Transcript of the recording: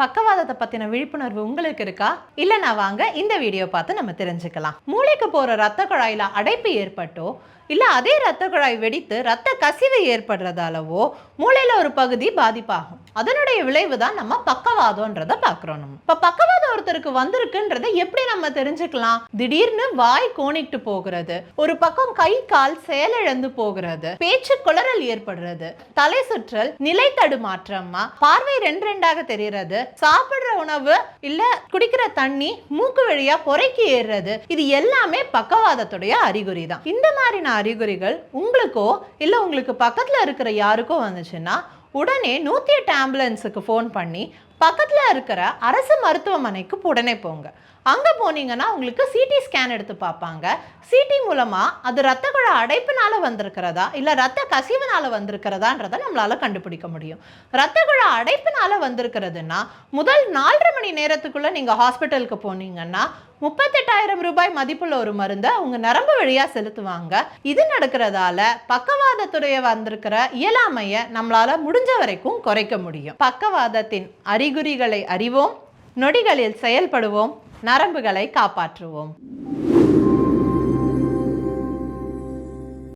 பக்கவாதத்தை பத்தின விழிப்புணர்வு உங்களுக்கு இருக்கா? இல்லைனா வாங்க இந்த வீடியோ பார்த்து நம்ம தெரிஞ்சுக்கலாம். மூளைக்கு போற ரத்த குழாயில அடைப்பு ஏற்பட்டோ இல்ல அதே ரத்த குழாய் வெடித்து ரத்த கசிவு ஏற்படுறதாலவோ மூளையில ஒரு பகுதி பாதிப்பாகும். அதனுடைய விளைவு தான் நம்ம பக்கவாதம்ன்றத பார்க்குறோம் நம்ம. இப்போ பக்கவாதம் ஒருத்தருக்கு வந்திருக்குன்றதை எப்படி நம்ம தெரிஞ்சுக்கலாம்? திடீர்னு வாய் கோணிட்டு போகிறது ஒரு பக்கம் கை கால் செயலிழந்து போகிறது பேச்சு குளறல் ஏற்படுறது தலை சுற்றல் நிலை தடுமாற்றமா பார்வை ரெண்டு ரெண்டாக தெரியறது சாப்பிடுற உணவு இல்ல குடிக்கிற தண்ணி மூக்கு வழியா பொறைக்கு ஏறுறது இது எல்லாமே பக்கவாதத்துடைய அறிகுறி தான். இந்த மாதிரின அறிகுறிகள் உங்களுக்கோ இல்ல உங்களுக்கு பக்கத்துல இருக்கிற யாருக்கோ வந்துச்சுன்னா உடனே நூற்றி எட்டு ஆம்புலன்ஸுக்கு ஃபோன் பண்ணி பக்கத்தில் இருக்கிற அரசு மருத்துவமனைக்கு உடனே போங்க. அங்கே போனீங்கன்னா உங்களுக்கு சிடி ஸ்கேன் எடுத்து பார்ப்பாங்க. சிடி மூலமாக அது ரத்த குழ அடைப்புனால வந்திருக்கிறதா இல்லை ரத்த கசிவுனால வந்திருக்கிறதான்றதை நம்மளால கண்டுபிடிக்க முடியும். ரத்த குழ அடைப்புனால வந்திருக்கிறதுனா முதல் நாலரை மணி நேரத்துக்குள்ளே நீங்கள் ஹாஸ்பிட்டலுக்கு போனீங்கன்னா முப்பத்தெட்டாயிரம் ரூபாய் மதிப்புள்ள ஒரு மருந்தை அவங்க நரம்பு வழியாக செலுத்துவாங்க. இது நடக்கிறதால பக்கவாதத்துடைய வந்திருக்கிற இயலாமையை நம்மளால் முடிஞ்ச வரைக்கும் குறைக்க முடியும். பக்கவாதத்தின் அறிகுறி அறிகுறிகளை அறிவோம் நொடிகளில் செயல்படுவோம் நரம்புகளை காப்பாற்றுவோம்.